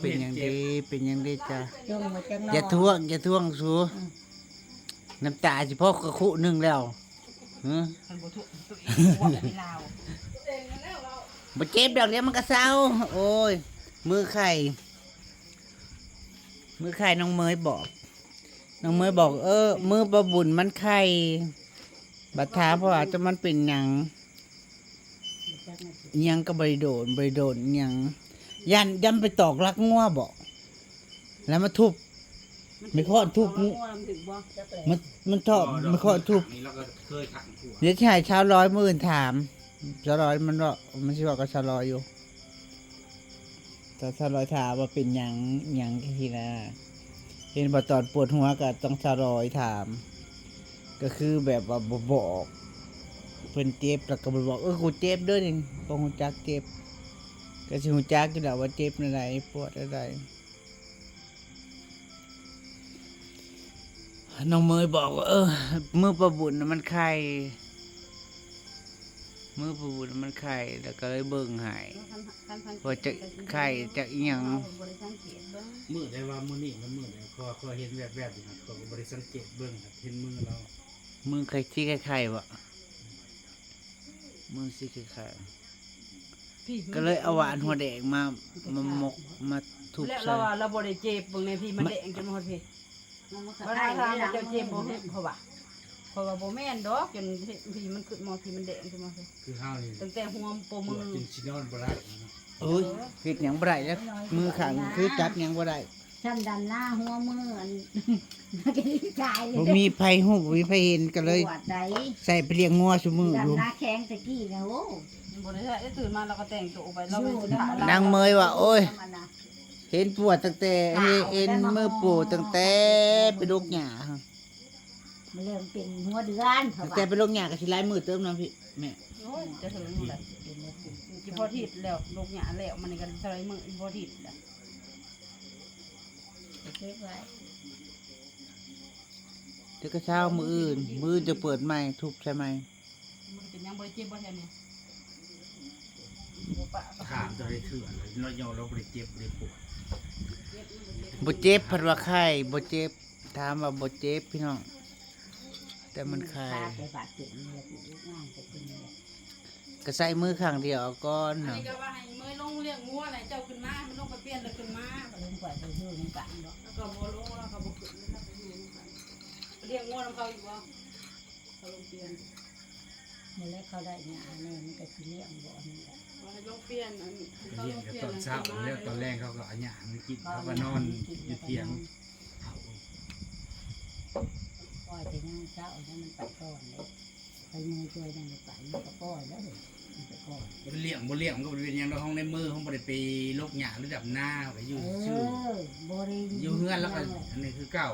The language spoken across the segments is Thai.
เป็นอย่างดีเป็นอย่างดีจ้ะจงมาจังนอย่าทวงอย่าทวงสูน้ำตาสิพ่อกระคุหนึงแล้วฮะมันบ่ถูกตัวเองบ่ให้ลาวบ่เจ็บดอกเดียวมันก็เศร้า โอ้ย มือไข่ มือไข่น้องเมยบอก น้องเมยบอก เออ มือประบุญมันไข่ บัดถามเพราะว่าจะมันเป็นหยังอิหยังก็บริโดนบริโดนอิหยัง ยันยันไปตอกลักงัวบอกแล้วมาทุบ ไม่พอทุบงัวมันถึงบ่มันมันชอบมันขอทุบนี่เราก็เคยขังผัวเดี๋ยวชายเช้าร้อยมื่นถามเช้าร้อยมันบอกมันชิบอกก็เช้าร้อยอยู่แต่เช้าร้อยถามว่าเป็นหยังหยังทีนะเห็นบอตอนปวดหัวก็ต้องเช้าร้อยถาม ก็คือแบบว่าบบอกเพิ่นเจ็บแล้วก็บ่บอกเออกูเจ็บเด้วยนี่บ่ฮู้จักเจ็บ ก็สิฮู้จักอยู่แล้วว่าเจ็บอะไรปวดอะไรน้องเมยบอกว่าเออมือประบุญน่ะมันไข่มือประบุญน่ะมันไข่แล้วก็เลยเบิ่งใหายว่าจะไข่จะอิหยังบ่ได้สังเกตเบิ่งมือได้ว่ามือนี่มันมือได้คอคอเห็นแบบแบบๆอยู่ครับก็บริสังเกตเบื้องครับเห็นมือเรามือไข่ที่ไข่ๆวะมือสิไข่ พี่ๆก็เลยเอาหวานหัวแดงมามาหมกมาทุบแล้วใส่เราว่าเราบ่ได้เจ็บเบิ่งในพี่มันแดงจนหมดพี่มันมาว่าขายถ้าได้หลัมันงจะเจ็บบ่เฮ็ดเพราะว่าเพราะว่าบ่แม่นดอกจนพี่มันขึ้นมาพี่มันแดงขึ้นมาพี่คือห้าวนี่ตั้งแต่หัวโปปมืวอดจนชินอนบ่ได้นะเอ้ยเฮ็ดหยังบ่ได้แล้วมือข้างคือจับหยังบ่ได้ช้ำดันหน้าหัวมืออันมันก็ดีใจเลยบ่มีไผฮู้บ่มีไผเห็นก็เลยปวดใจใส่ไปเลี้ยงงัวซุมือดัอนยู่หน้าแข็งตะกี้นะโอ้ บ่ได้ได้ตื่นมาเราก็แต่งตัวไปเราเป็นนางเมยว่า โอ้ยมันน่ะเห็นปวดตั้งแต่เห็นมือปวดตั้งแต่เป็นลูกหญ้ามันเริ่มเป็นหัวเดือนเถตั้อะงว่าแต่เป็นลูกหญ้าก็สิหลายมือเติมนํพี่แม่โอ้ยจะถึงแหละจิพอทิศแล้วลูกหยาแล้วมันนี่ก็ใส่มือพอทิศแล้วเก็บไว้เดี๋ยวก็เช้ามืออื่น มืออื่นจะเปิดใหม่ทุบใช่ไหมมันเป็นยังบ่เจ็บบ่แท้เนี่ย บ่ปะถามจะได้เถื่อนเลยเรายอมเราบริเจ็บบริปวดบ่เจ็บพัดว่าไข้บ่เจ็บถามว่าบ่เจ็บพี่น้อง แต่มันไข้พาไปบาดเจ็บเนี่ยปลูกง่ายจะเป็นเนี่ยก็ใส่มือข้างเดียวเอาก่อนอันเนาะนี้ก็ว่าให้เมื่อลงเลี้ยงงัวน่ะเจ้าขึ้นมามันลงไปเปลี่ยนแล้วขึ้นมาก็ลงไปไปดูน้ำกันเนาะแล้วก็บ่ลงแล้วก็บ่ขึ้นแล้วก็อยู่นำกันเลี้ยงงัวนำเขาอยู่บ่เขาลงเปลี่ยน เมื่อไรเขาได้เนี่ยอันนี้มันก็คือเลี้ยงบ่อนี่แหละว่า ให้ลงเปลี่ยนอันนี้เขาเลี้ยลงงกันเปลี่ยตอนเช้าแล้วตอนแรกเขาก็อันหยามันกินเขาก็นอนอยู่เตียงเขาปล่อยไปนั่งเช้าแล้วมันไปก่อนเลยไปมือช่วยนั่งไปมันก็ปล่อยแล้วเลยมันไปก่อนบ่ได้เลี้ยงบ่เลี้ยงมันก็บริเวณยังเราห้องในมือห้องบริไปลกหยาหรือดับหน้าไปอยู่เอชื่ออบริอยู่เฮือนแล้วก็อันนี้คือเก่า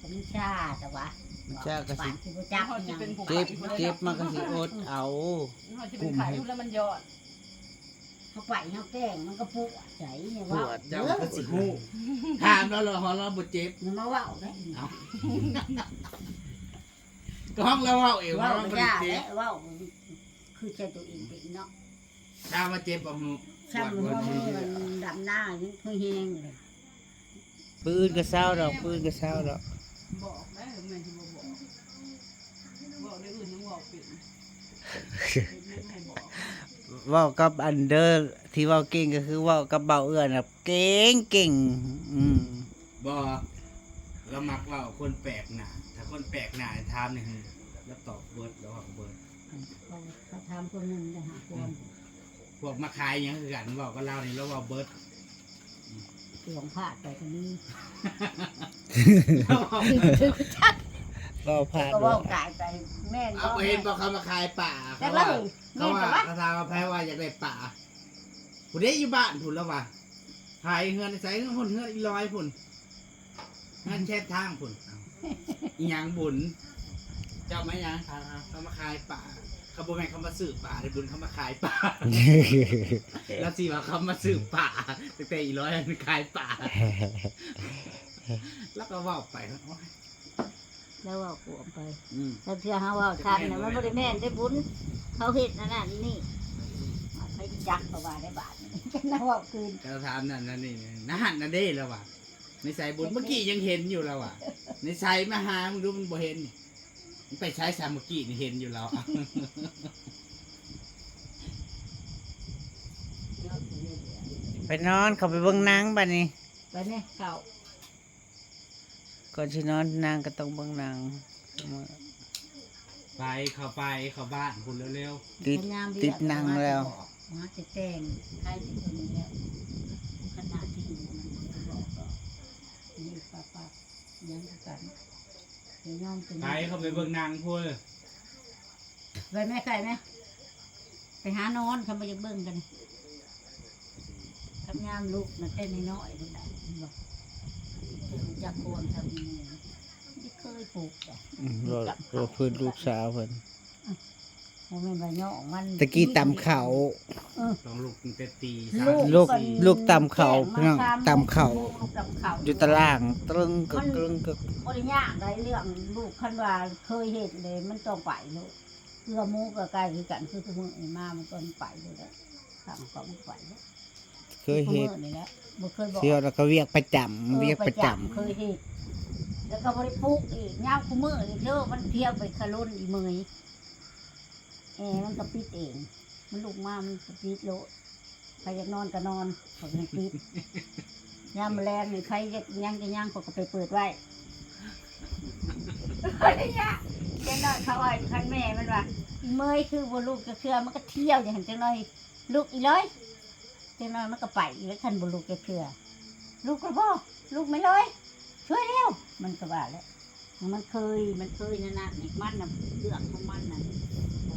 มันชาแต่ว่ามัน จะก็สิปากที่บ่จับเขาเนี่จะยเป็นผู้เจ็บเจ็บมันก็สิอดเอา เขาจะเป็นไข้แล้วมันยอดเขาไปเขาแกล้งมันก็ปวดใจเนี่ยปว่าวดเจ้าก็สิฮู้ถามแล้วเราห้องเราบ่เจ็บ มันมาเว่าได้เอา ก็ห้องเราเว้าเองว่าเว่าเราไม่บ่ได้ได้เจ็แล้บวว่าคือใจตัวเองเป็นเนาะถ้ามาเจ็บบ่ฮู้ช้ำหัวมือมันดำหน้ายังเพิ่งแห้งเลยปืนก็เศร้าดอกปืนก็เศร้าดอก บอกได้แม่ที่บ่บอกบอกได้อื่นยังบอกเป็นไม่ให้บอกเว้ากับอันเดอร์ที่เว้าเก่งก็คือเว้ากับเบาเอื้อนน่ะเก่งเก่ง อืมบ่เรามักเว่าคนแปลกหน้าถ้าคนแปลกหน้าถามนี่คือแล้วตอบเบิดแล้วเบิดเขาเขาทำคนหนึ่งจะหาคนพวกมาขายหยังคือกันเว้าก็เล่านี่แล้วเว้าเบิดหลวงพลาดไปตรงนี้ เว้าพลาดก็ด้วว่ายกายไปแม่นเอาไปเห็นบ่เขามาขายป่าแต่เขาว่าว่าแม่เขานว่าแต่ว่าเขาถามว่าแพ้ว่าอยากได้ป่าผู้ใดอยู่บ้านพุ่นแล้วว่าขายเฮือนใส่เฮือนพุ่นเฮือนอีร้อยพุ่นงานแช่ทางพุ่นเอาอีหยังบุญเจ้าไหมยังเขามาขายป่าเขาบ่แม่นเขามาซื้อป่าได้บุญเขามาขายป่าแล้วสิว่าเขามาซื้อป่าตั้งแต่อีร้อยมันขายป่า แล้วก็เว่าไปแล้วโอ๊ยแล้วว่าขวมไปอืมแล้วเพื่อหาว่าทำเนี่ยมันบริแม่นได้บุญเขาเห็ดนั่นน่ะนี่ไปจักประวาได้บาทจะน่าว่าคืนก็ถามนั่นนั่นนี่นะหันนั่นเด้แล้วว่ะในสายบุญเมื่อกี้ยังเห็นอยู่แล้วว่ะ ในสายมาหามึงดูมันบ่เห็นนี่มึงไปใช้สามเมื่อกี้นี่เห็นอยู่แล้วอะไปนอนเขาไปเบิ่งหนังบัดนี้ไปเนี่ยเก่า ก่อนสินอนนางก็ต้องเบิ่งหนังไปเข้าไปเข้าบ้านคุณเร็วติดพยายามเรียกติดหนังแล้วมาจะแต่งใครที่คนนี้แล้วขนาดที่อยู่มันก็บอกก็นี่ป้าป้ายังกันเดี๋ยวยอมเป็นๆไปเข้าไปเบิ่งหนางพูดไปแม่ไก่ไหมไปหานอนทำไมยังเบิ่งกันทำงานลูกนะเต้นน้อยๆนี่แหละบอกจากโคนทำนี่ไม่เคยปลูกอะอืมรอรอเพิ่นลูกสาวเพิ่นโมเมนต์ว่าย่อมันตะกี้ตำเขาต้องลุกตั้งแต่ตีลูกก่อนลูกตำเขาพี่น้องตำเขา ลูกตำเขา อยู่ตารางตรึงกึกกึงกึกบริญากได้เรื่องลูกคันว่าเคยเห็นเลย มันต้องไปลูกเพื่อหมูกับไก่คือกันคือทุกมือนี่มามันก็ไปเลยแล้วทำก็มันไปแล้ว เคยเฮ็ดทุกมื้อนี่แหละบ่เคยบอกเที่ยวแล้วก็เวียกประจำเวียกประจำเคยเห็นแล้วก็บริปลูกอีกย่ามคู่มือนี่เด้อมันเที่ยวไปคารุนอีเมยเออมันก็ปิดเอง มันลุกมามันก็ปิดโลดใครอยากนอนก็นอนเขาก็ให้ปิดยามแมลงนี่ใครอยากย่างก็ย่างเขาก็ไปเปิดไว้เฮ้ยเนี่ยเจ้าน้อยเขาว่าคันแม่มันว่าอีเมยคือบ่ลูกจะเชื่อมันก็เที่ยวอย่างเจังน้อยลูกอีร้อย เจังน้อยมันก็ไปอีแล้วคันบ่ลูกจะเชื่อลูกก็บ่ลูกไม่เลย ช่วยเร็วมันก็ว่าแล้วมันเคยมันเคยนะนะนี่มันน่ะเรื่องของมันน่ะ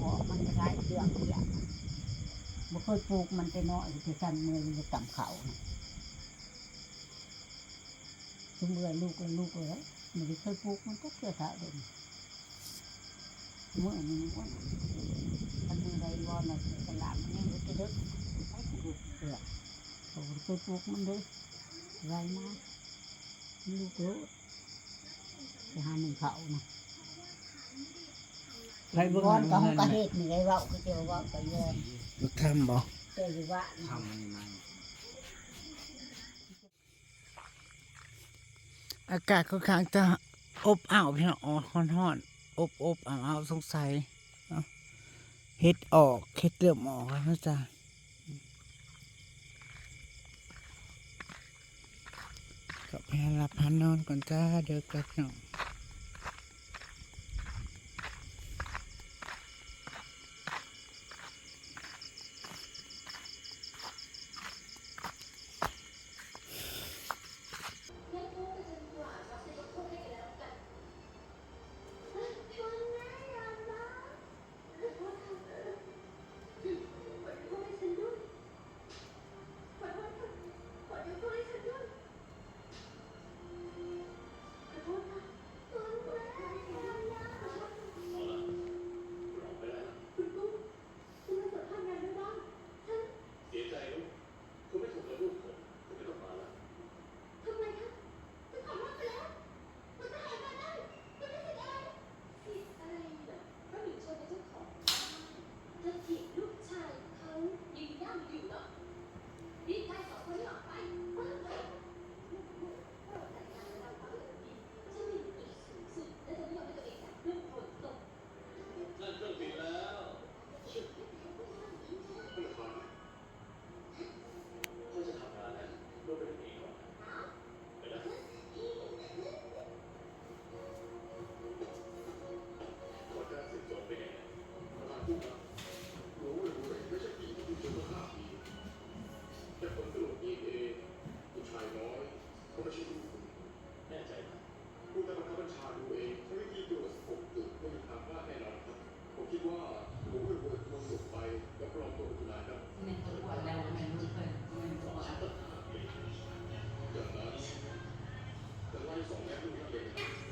บอกมันจะได้เรื่องเดียบ่เคยปลูกมันแต่น้อยที่สั่นมือมันจะต่ำเขาน่ะถึงเมื่อลูกเลยลูกเลยมันไม่เคยปลูกมันก็เชื่อถาเดิมเมื่อนี้มันก็ทันมือใดวอนน่ะตลาดมันยังรู้จะด้อไอ้ปลูก เสือผมเคยปลูกมันเด้อไรนะลูกรู้ไปหาหนึ่งเขานะไปเบิ่งวอนหก็นังเขาเพิ่นน่ะก็เฮ็ดนี่ไงเว่าก็เจอเว่าก็ยอมทำบ่เจออยู่ว่าทำมันมันอากาศค่อนข้างจะอบอ้าวพี่น้องอ๋อร้อนอบอบอ้าวอ้าวสงสัยเอ้าเฮ็ดออกเฮ็ดเริ่มออกแล้วนะจ๊ะ กับแม่หลับพันนอนก่อนจ้าเดี๋ยวกลับน้อง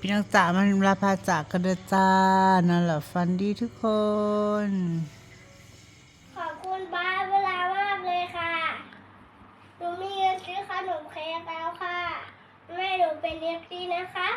พี่น้องจ๋ามันลาพาจากกันเด้อจ้านั่นแหละฟันดีทุกคน ขอบคุณบ้าเวลามากเลยค่ะหนูมีเงินซื้อขนมเค้กแล้วค่ะแม่หนูเป็นเอฟซีนะคะ